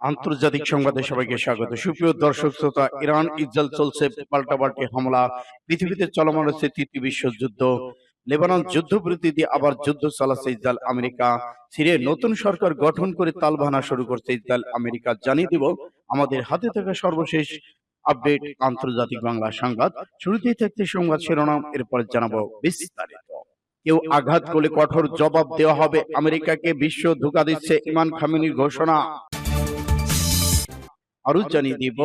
আন্তর্জাতিক সংবাদে সবাইকে স্বাগত। সুপ্রিয় দর্শক শ্রোতা ইরান ইসরায়েল চলছে পাল্টাপাল্টি হামলা পৃথিবীতে চলমান রয়েছে তৃতীয় বিশ্বযুদ্ধ লেবানন যুদ্ধবিরতি দিয়ে আবার যুদ্ধ চালাচ্ছে ইসরায়েল আমেরিকা। সিরিয়ায় নতুন সরকার গঠন করে তালবাহানা শুরু করছে ইসরায়েল আমেরিকা জানিয়ে দিব আমাদের হাতে থাকা সর্বশেষ আপডেট আন্তর্জাতিক বাংলা সংবাদ। শুরুতেই থাকতে সংবাদ শিরোনাম এরপরে জানাব বিস্তারিত। কেউ আঘাত করলে কঠোর জবাব দেওয়া হবে আমেরিকাকে বিশ্ব ধোকা দিচ্ছে ইমান খামিনির ঘোষণা আরও জানিয়ে দিব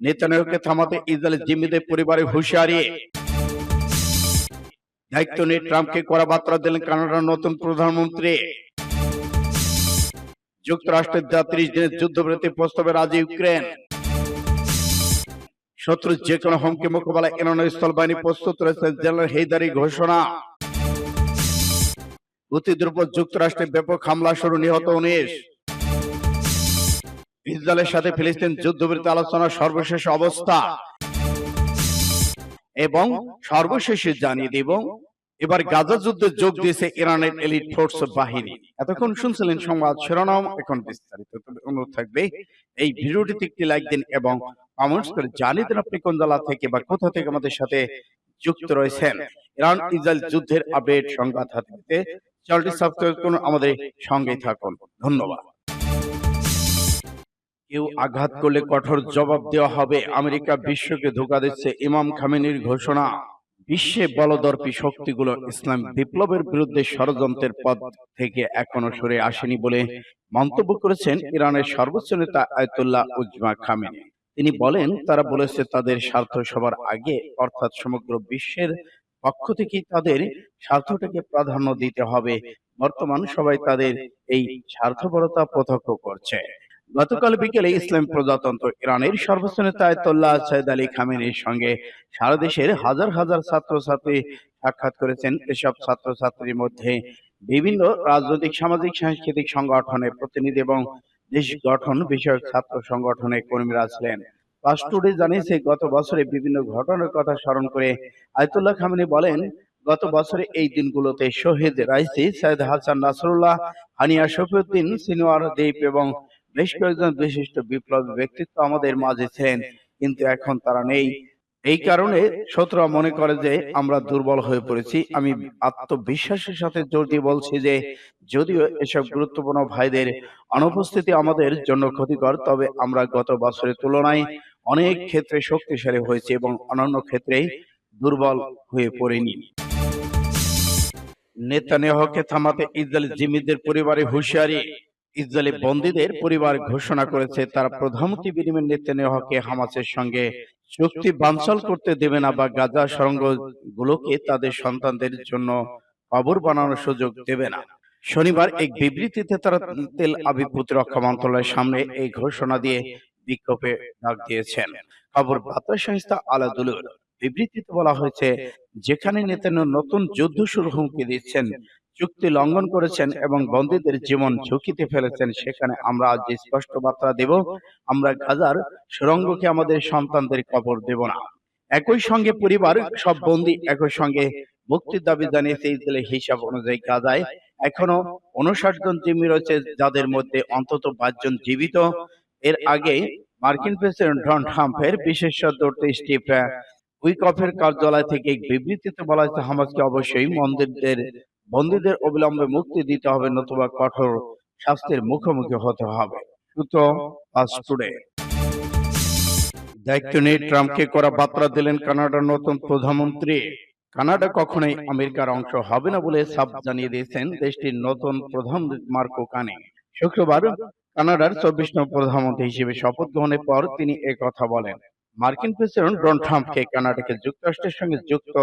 নেতানিয়াহুকে থামাতে ইসরায়েলের জিম্মিদের পরিবারে হুঁশিয়ারি। দায়িত্ব নিয়ে ট্রাম্পকে করা বার্তা দিলেন কানাডার নতুন প্রধানমন্ত্রী। যুক্তরাষ্ট্রের যা ত্রিশ দিনের যুদ্ধবিরতি প্রস্তাবে রাজি ইউক্রেন। শত্রু যে কোনো হুমকি মোকাবেলায় ইরানের স্থলবাহিনী প্রস্তুত রয়েছে জেনারেল হেইদারি ঘোষণা। হুতিদের উপর যুক্তরাষ্ট্রের ব্যাপক হামলা শুরু নিহত উনিশ। ইসরায়েলের সাথে ফিলিস্তিন যুদ্ধবিরতি আলোচনার সর্বশেষ অবস্থা। এবং সর্বশেষে জানিয়ে দেব, এবার গাজা যুদ্ধে যোগ দিয়েছে ইরানের এলিট ফোর্স বাহিনী। এতক্ষণ শুনছিলেন সংবাদ শিরোনাম, এখন বিস্তারিত অনুরোধ থাকবে, এই ভিডিওটিতে একটি লাইক দিন এবং কমেন্টস করে জানিয়ে দিন আপনি কোন জেলা থেকে বা কোথা থেকে আমাদের সাথে যুক্ত রয়েছেন। ইরান ইসরায়েল যুদ্ধের আপডেট সংবাদ হাতে চ্যানেলটি সাবস্ক্রাইব করুন, আমাদের সঙ্গেই থাকুন। ধন্যবাদ। কেউ আঘাত করলে কঠোর জবাব দেওয়া হবে। আমেরিকা বিশ্বকে ধোকা দিচ্ছে ইমাম খামেনির ঘোষণা। বিশ্বে বলদর্পী শক্তিগুলো ইসলাম বিপ্লবের বিরুদ্ধে ষড়যন্ত্রের পথ থেকে এখনও সরে আসেনি বলে মন্তব্য করেছেন ইরানের সর্বোচ্চ নেতা আয়তুল্লাহ উজমা খামেনি। তিনি বলেন তারা বলেছে তাদের স্বার্থ সবার আগে অর্থাৎ সমগ্র বিশ্বের পক্ষ থেকেই তাদের স্বার্থটাকে প্রাধান্য দিতে হবে। বর্তমান সবাই তাদের এই স্বার্থপরতা প্রত্যক্ষ করছে গতকাল বিকেলে ইসলাম প্রজাতন্ত্র ইরানের সর্বোচ্চ নেতা আয়তুল্লাহ সৈয়দ আলী খামেনির সঙ্গে সারা দেশের হাজার হাজার ছাত্রছাত্রী সাক্ষাৎ করেছেন এসব ছাত্রছাত্রীর মধ্যে বিভিন্ন রাজনৈতিক সামাজিক সাংস্কৃতিক সংগঠনের প্রতিনিধি এবং দেশ গঠন বিষয়ক ছাত্র সংগঠনের কর্মীরা ছিলেন। ফার্স্ট জানিয়েছে গত বছরে বিভিন্ন ঘটনার কথা স্মরণ করে আয়তুল্লাহ খামেনি বলেন গত বছরে এই দিনগুলোতে শহীদ Raisi Syed Hassan Nasrallah Haniyeh Safieddine Sinwar Deif এবং বেশ কয়েকজন বিশিষ্ট বিপ্লবী ব্যক্তিত্ব আমাদের মাঝে ছিলেন, কিন্তু এখন তারা নেই। এই কারণে শত্রুরা মনে করে যে আমরা দুর্বল হয়ে পড়েছি। আমি আত্মবিশ্বাসের সাথে জোর দিয়ে বলছি যে, যদিও এসব গুরুত্বপূর্ণ ভাইদের অনুপস্থিতি আমাদের জন্য ক্ষতিকর, তবে আমরা গত বছরের তুলনায় অনেক ক্ষেত্রে শক্তিশালী হয়েছে এবং অন্যান্য ক্ষেত্রে দুর্বল হয়ে পড়েনি। নেতানিয়াহুকে থামাতে ইসরায়েল জিম্মিদের পরিবারে হুঁশিয়ারি। ইসরায়েলি বন্দীদের পরিবার ঘোষণা করেছে তারা প্রধানমন্ত্রী বিনিময় নেতানিয়াহুকে হামাসের সঙ্গে চুক্তি বানচাল করতে দেবে না বা গাজা সরঙ্গ গুলোকে তাদের সন্তানদের জন্য কবর বানানোর সুযোগ দেবে না। শনিবার এক বিবৃতিতে তারা তেল আবিব প্রতিরক্ষা মন্ত্রণালয়ের সামনে এই ঘোষণা দিয়ে বিক্ষোভে ডাক দিয়েছেন। খবর বার্তা সংস্থা আলাদুলুর বিবৃতিতে বলা হয়েছে যেখানে নেতানিয়াহু নতুন যুদ্ধ শুরু হুমকি দিচ্ছেন। চুক্তি লঙ্ঘন করেছেন এবং বন্দীদের জীবন ঝুঁকিতে ফেলেছেন, সেখানে আমরা আজ যে স্পষ্ট বার্তা দেব, আমরা গাজার সুরঙ্গকে আমাদের সন্তানদের কবর দেব না। একই সঙ্গে পরিবার, সব বন্দী একই সঙ্গে মুক্তির দাবি জানিয়েছে ইসরায়েলের হিসাব অনুযায়ী গাজায় এখনও উনষাট জন জিম্মি রয়েছে, যাদের মধ্যে অন্তত পাঁচজন জীবিত। এর আগে মার্কিন প্রেসিডেন্ট ডোনাল্ড ট্রাম্পের বিশেষ দৌড়তে স্টিভ উইকফের কার্যালয় থেকে এক বিবৃতিতে বলা হয়েছে, হামাসকে অবশ্যই মন্দিরদের বন্দীদের অবিলম্বে মুক্তি দিতে হবে নতুবা কঠোর শাস্তির মুখোমুখি হতে হবে। দায়িত্ব নিয়ে ট্রাম্পকে করা বার্তা দিলেন কানাডার নতুন প্রধানমন্ত্রী। কানাডা কখনোই আমেরিকার অংশ হবে না বলে জানিয়ে দিয়েছেন দেশটির নতুন প্রধান মার্কো কানে। শুক্রবার কানাডার চব্বিশ নম্বর প্রধানমন্ত্রী হিসেবে শপথ গ্রহণের পর তিনি কথা বলেন। মার্কিন প্রেসিডেন্ট ডোনাল্ড ট্রাম্পকে কানাডাকে যুক্তরাষ্ট্রের সঙ্গে যুক্ত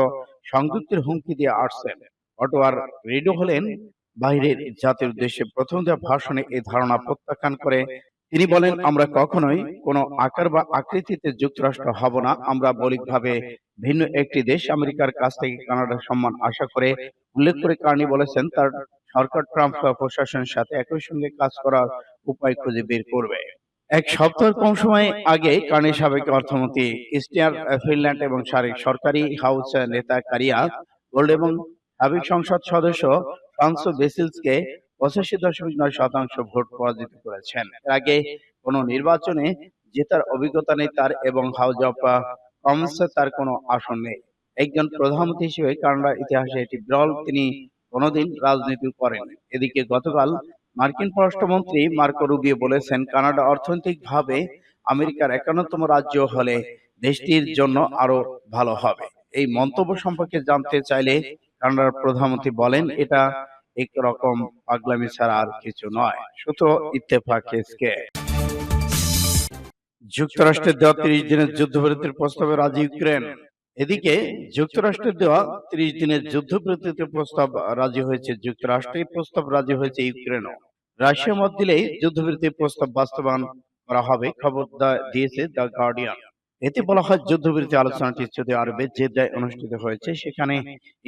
সংযুক্তির হুমকি দিয়ে আসছেন। অটোয়ার রেডিও হলেন বাইরের জাতির উদ্দেশ্যে। প্রথম দেওয়া ভাষণে এই ধারণা প্রত্যাখ্যান করে, তিনি বলেন, আমরা কখনোই কোনো আকার বা আকৃতিতে যুক্তরাষ্ট্র হব না। আমরা মৌলিকভাবে ভিন্ন একটি দেশ, আমেরিকার কাছ থেকে কানাডার সম্মান আশা করে উল্লেখ করে কার্নি বলেছেন, তার সরকার ট্রাম্প প্রশাসনের সাথে একই সঙ্গে কাজ করার উপায় খুঁজে বের করবে। এক সপ্তাহ কম সময় আগে কার্নি সাবেক অর্থমন্ত্রী ইস্টিয়ার ফিনল্যান্ড এবং সাবেক সরকারি হাউস নেতা কারিয়া গোল্ড এবং সাবেক সংসদ সদস্য ফ্রান্সো বেসিলসকে পঁচাশি দশমিক নয় শতাংশ ভোট পরাজিত করেছেন। এর আগে কোনো নির্বাচনে জেতার অভিজ্ঞতা নেই তার এবং হাউস অফ কমন্সে তার কোনো আসন নেই। একজন প্রধানমন্ত্রী হিসেবে কানাডার ইতিহাসে এটি বিরল তিনি কোনোদিন রাজনীতি করেন এদিকে গতকাল মার্কিন পররাষ্ট্রমন্ত্রী মার্কো রুবিও বলেছেন কানাডা অর্থনৈতিকভাবে আমেরিকার একান্নতম রাজ্য হলে দেশটির জন্য আরও ভালো হবে। এই মন্তব্য সম্পর্কে জানতে চাইলে কানাডার প্রধানমন্ত্রী বলেন, এটা একরকম পাগলামি ছাড়া আর কিছু নয়। সূত্র ইত্তেফাক এসকে যুক্তরাষ্ট্রের দেওয়া তিরিশ দিনের যুদ্ধবিরতির প্রস্তাবে রাজি ইউক্রেন। এদিকে, যুক্তরাষ্ট্রের দেওয়া তিরিশ দিনের যুদ্ধবিরতির প্রস্তাব রাজি হয়েছে যুক্তরাষ্ট্রের প্রস্তাব রাজি হয়েছে ইউক্রেনও। রাশিয়া মত দিলেই যুদ্ধবিরতির প্রস্তাব বাস্তবায়ন করা হবে, খবর দিয়েছে দ্য গার্ডিয়ান। এতে বলা হয় যুদ্ধবিরতি আলোচনাটি সৌদি আরবে জেদ্দায় অনুষ্ঠিত হয়েছে, সেখানে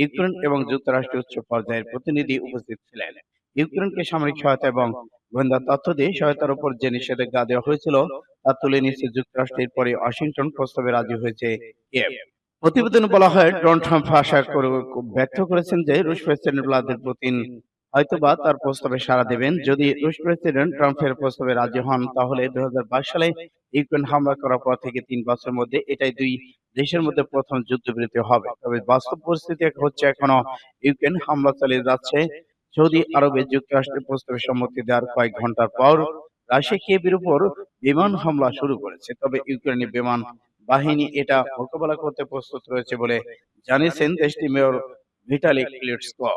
ইউক্রেন এবং যুক্তরাষ্ট্রের উচ্চ পর্যায়ের প্রতিনিধি উপস্থিত ছিলেন। ইউক্রেনকে সামরিক সহায়তা এবং গোয়েন্দা তথ্য দিয়ে সহায়তার উপর যে নিষেধাজ্ঞা দেওয়া হয়েছিল, তা তুলে নিচ্ছে যুক্তরাষ্ট্রের পরে ওয়াশিংটন প্রস্তাবে রাজি হয়েছে কিয়েভ। প্রতিবেদনে বলা হয়, ডোনাল্ড ট্রাম্প আশা ব্যক্ত করেছেন যে, রুশ প্রেসিডেন্ট ভ্লাদিমির পুতিন হয়তোবা তার প্রস্তাবে সাড়া দেবেন। যদি রুশ প্রেসিডেন্ট ট্রাম্পের প্রস্তাবে রাজি হন, তাহলে দুই সালে ইউক্রেন হামলা করার পর থেকে তিন বছরের মধ্যে এটাই দুই দেশের মধ্যে প্রথম যুদ্ধবিরতি হবে। তবে বাস্তব পরিস্থিতি হচ্ছে এখনও ইউক্রেন হামলা চালিয়ে যাচ্ছে। সৌদি আরবে যুক্তরাষ্ট্রের প্রস্তাবে সম্মতি দেওয়ার কয়েক ঘণ্টার পর রাশিয়া কিয়েভের উপর বিমান হামলা শুরু করেছে। তবে ইউক্রেনের বিমান বাহিনী এটা মোকাবেলা করতে প্রস্তুত রয়েছে বলে জানিয়েছেন দেশটির মেয়র ভিটালি ক্লিটস্কো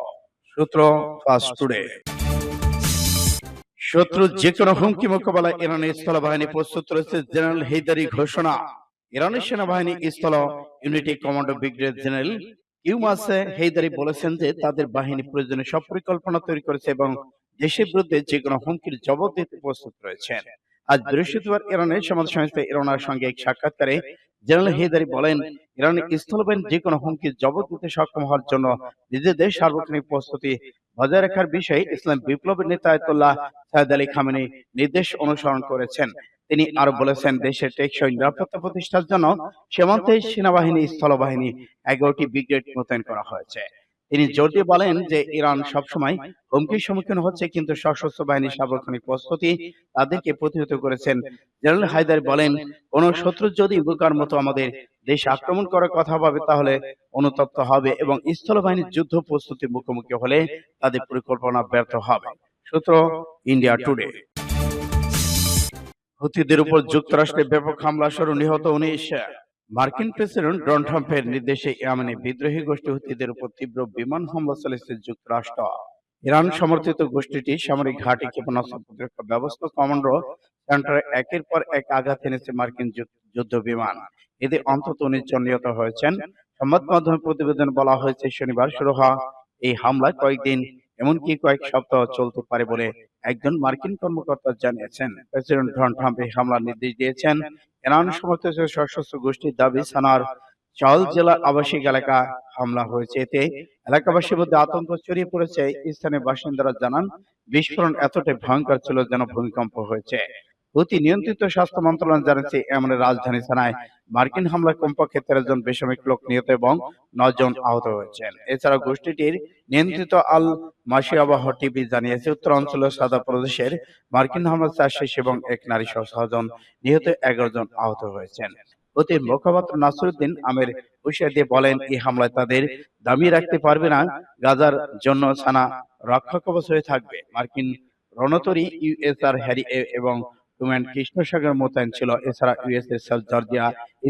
সূত্র ফাস্ট টুডে। শত্রু যে কোনো হুমকি মোকাবেলায় ইরানের স্থল বাহিনী প্রস্তুত রয়েছে জেনারেল হেইদারি ঘোষণা। ইরানের সেনাবাহিনী স্থল ইউনিটি কমান্ডো ব্রিগেডিয়ার জেনারেল ইউমাসে হেইদারি বলেছেন যে তাদের বাহিনী প্রয়োজনে সব পরিকল্পনা তৈরি করেছে এবং দেশের বিরুদ্ধে যে কোনো হুমকির জবাব দিতে প্রস্তুত রয়েছেন আজ বৃহস্পতিবার ইরানের সমাজ সংস্থা ইরানের সঙ্গে এক সাক্ষাৎকারে জেনারেল হেদারি বলেন ইরানের স্থলবেন যে কোনো হুমকি জবাব দিতে সক্ষম হওয়ার জন্য নিজেদের সার্বক্ষণিক প্রস্তুতি বজায় রাখার বিষয়ে ইসলাম বিপ্লবের নেতা আয়তুল্লাহ সাহেদ আলী খামেনি নির্দেশ অনুসরণ করেছেন। তিনি আরও বলেছেন দেশের টেকসই নিরাপত্তা প্রতিষ্ঠার জন্য সীমান্তে সেনাবাহিনী স্থলবাহিনী এগারোটি ব্রিগেড মোতায়েন করা হয়েছে। তিনি জোর দিয়ে বলেন যে ইরান সবসময় হুমকির সম্মুখীন হচ্ছে কিন্তু সশস্ত্র বাহিনীর সার্বক্ষণিক প্রস্তুতি তাদেরকে প্রতিহত করেছেন। জেনারেল হায়দার বলেন কোন শত্রু যদি বোকার মতো আমাদের দেশ আক্রমণ করার কথা ভাবে তাহলে অনুতপ্ত হবে এবং স্থলবাহিনীর যুদ্ধ প্রস্তুতির মুখোমুখি হলে তাদের পরিকল্পনা ব্যর্থ হবে। সূত্র ইন্ডিয়া টুডে। হুতিদের উপর যুক্তরাষ্ট্রের ব্যাপক হামলা শুরু নিহত উনিশ। মার্কিন প্রেসিডেন্ট ডোনাল্ড ট্রাম্পের নির্দেশে ইয়েমেনে বিদ্রোহী গোষ্ঠী হুতিদের উপর তীব্র বিমান হামলা চালিয়েছে যুক্তরাষ্ট্র। ইরান সমর্থিত গোষ্ঠীটি সামরিক ঘাঁটি ক্ষেপণাস্ত্র প্রতিরক্ষা ব্যবস্থা কমান্ডো সেন্টারে একের পর এক আঘাত এনেছে মার্কিন যুদ্ধ- যুদ্ধ বিমান। এতে অন্তত উনিশ জন নিহত হয়েছেন। সংবাদ মাধ্যমে প্রতিবেদন বলা হয়েছে শনিবার শুরু হওয়া এই হামলায় কয়েকদিন এমনকি কয়েক সপ্তাহ চলতে পারে বলে একজন মার্কিন কর্মকর্তা জানিয়েছেন। প্রেসিডেন্ট ডোনাল্ড ট্রাম্প এই হামলার নির্দেশ দিয়েছেন। ইরান সমর্থিত সশস্ত্র গোষ্ঠীর দাবি সানার চাল জেলা আবাসিক এলাকা হামলা হয়েছে। এতে এলাকাবাসীর মধ্যে আতঙ্ক ছড়িয়ে পড়েছে। স্থানীয় বাসিন্দারা জানান বিস্ফোরণ এতটাই ভয়ঙ্কর ছিল যেন ভূমিকম্প হয়েছে। অতি নিয়ন্ত্রিত স্বাস্থ্য মন্ত্রণালয় জানিয়েছে এমনের রাজধানী থানায় মার্কিন হামলায় কমপক্ষে তেরো জন বেসামরিক লোক নিহত এবং নয় জন আহত হয়েছেন। এছাড়া গোষ্ঠীটির নিয়ন্ত্রিত আল মাসিয়াবাহ টিভি জানিয়েছে, উত্তর অঞ্চলের সাদা প্রদেশের মার্কিন হামলা চার শেষ এবং এক নারী সহ ছজন নিহত, এগারো জন আহত হয়েছেন। অতির মুখপাত্র নাসরুদ্দিন আমের হুঁশিয়ার দিয়ে বলেন, এই হামলায় তাদের দামিয়ে রাখতে পারবে না, গাজার জন্য সানা রক্ষা কবচ হয়ে থাকবে। মার্কিন রণতরী ইউএসআর হ্যারি এবং রোমান কৃষ্ণসাগর মোতায়েন ছিল। এছাড়া ইউএসএস জর্জিয়া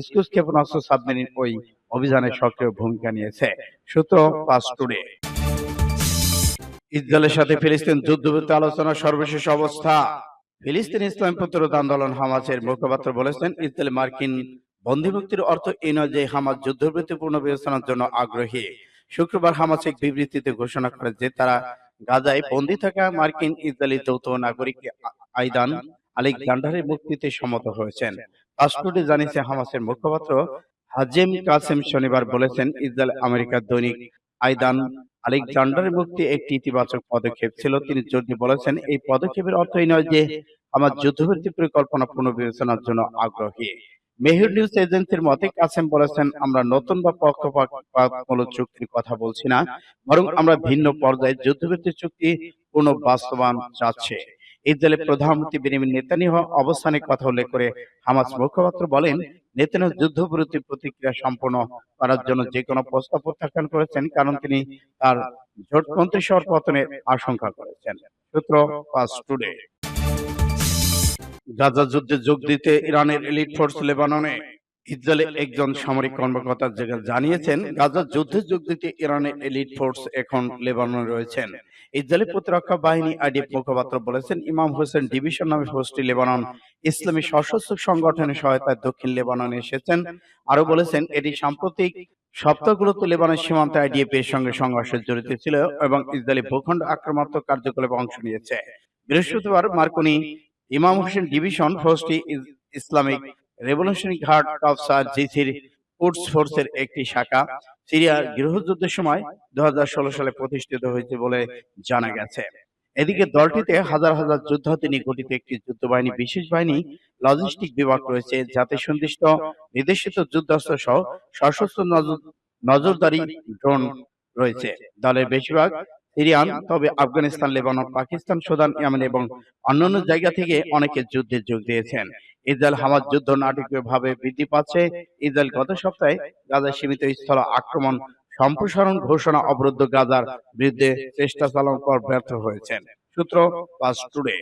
স্কুস ক্ষেপণাস্ত্র সাবমেরিন ওই অভিযানে সক্রিয় ভূমিকা নিয়েছে। সূত্র পাস টুডে। ইসরায়েলের সাথে ফিলিস্তিন যুদ্ধবিরতি আলোচনা সর্বশেষ অবস্থা। ফিলিস্তিন ইসলাম প্রতিরোধ আন্দোলন হামাসের মুখপাত্র বলেছেন, ইসরায়েল মার্কিন বন্দিমুক্তির অর্থ এই নয় যে হামাস যুদ্ধবিরতি পূর্ণ বিবেচনার জন্য আগ্রহী। শুক্রবার হামাস এক বিবৃতিতে ঘোষণা করে যে তারা গাজায় বন্দী থাকা মার্কিন ইসরায়েলি যৌথ নাগরিক আইদান আলেকজান্ডারের মুক্তিতে সম্মত হয়েছেন। পাসপোর্টে জানিয়েছে হামাসের মুখপাত্র হাজেম কাসেম শনিবার বলেছেন ইসরায়েল আমেরিকার দৈনিক আইদান আলেকজান্ডারের মুক্তি একটি ইতিবাচক পদক্ষেপ ছিল। তিনি জোর দিয়ে বলেছেন এই পদক্ষেপের অর্থ এই নয় যে আমার যুদ্ধবিরতি পরিকল্পনা পুনর্বিবেচনার জন্য আগ্রহী। মেহুর নিউজ এজেন্সির মতে কাসেম বলেছেন আমরা নতুন বা পক্ষপাতমূলক চুক্তির কথা বলছি না বরং আমরা ভিন্ন পর্যায়ে যুদ্ধবিরতি চুক্তি পুনঃ বাস্তবায়ন চাচ্ছে। ইসরায়েলের প্রধানমন্ত্রী বেনিমিন নেতানিহ অবস্থানের কথা উল্লেখ করে হামাস মুখপাত্র বলেন নেতানিহ যুদ্ধবিরতি প্রতিক্রিয়া সম্পন্ন করার জন্য যে কোনো প্রস্তাব প্রত্যাখ্যান করেছেন, কারণ তিনি তার জোট মন্ত্রিসভার পতনের আশঙ্কা করেছেন। সূত্র ফাস্ট টুডে। গাজা যুদ্ধে যোগ দিতে ইরানের এলিট ফোর্স লেবাননে ইসরায়েলের একজন সামরিক কর্মকর্তা জানিয়েছেন, গাজা যুদ্ধে যোগ দিতে ইরানের এলিট ফোর্স এখন লেবাননে রয়েছেন। ইসরায়েলি প্রতিরক্ষা বাহিনী আইডিএফ মুখপাত্র বলেছেন, ইমাম হোসেন ডিভিশন নামে ফোর্সটি লেবানন। ইসলামী সশস্ত্র সংগঠনের সহায়তায় দক্ষিণ লেবাননে এসেছেন। আরও বলেছেন, এটি সাম্প্রতিক সপ্তাহগুলোতে লেবানন সীমান্তে আইডিএফ এর সঙ্গে সংঘর্ষে জড়িত ছিল এবং ইসরায়েলি ভূখণ্ড আক্রমণাত্মক কার্যকলাপে অংশ নিয়েছে। বৃহস্পতিবার মার্কনি ইমাম হোসেন ডিভিশন ইস- ইসলামিক রেভলিউশনারি গার্ড অফ সার জিসির কুডস ফোর্সের একটি শাখা সিরিয়ার গৃহযুদ্ধের সময় দু সালে প্রতিষ্ঠিত হয়েছে বলে জানা গেছে। এদিকে দলটিতে হাজার হাজার নিয়ে গঠিত একটি যুদ্ধবাহিনী, বিশেষ বাহিনী লজিস্টিক বিভাগ রয়েছে যাতে সন্দিষ্ট নির্দেশিত যুদ্ধাস্ত্র সহ সশস্ত্র নজর- নজরদারি ড্রোন রয়েছে। দলের বেশিরভাগ সিরিয়ান তবে Afghanistan Lebanon Pakistan Sudan Yemen এবং অন্যান্য জায়গা থেকে অনেকে যুদ্ধে যোগ দিয়েছেন। ইসরায়েল হামাস যুদ্ধ নাটকীয়ভাবে বৃদ্ধি পাচ্ছে। ইসরায়েল গত সপ্তাহে গাজা সীমিত স্থল আক্রমণ সম্প্রসারণ ঘোষণা অবরুদ্ধ গাজার বিরুদ্ধে চেষ্টা চালানোর পর ব্যর্থ হয়েছেন। সূত্র পাস টুডে।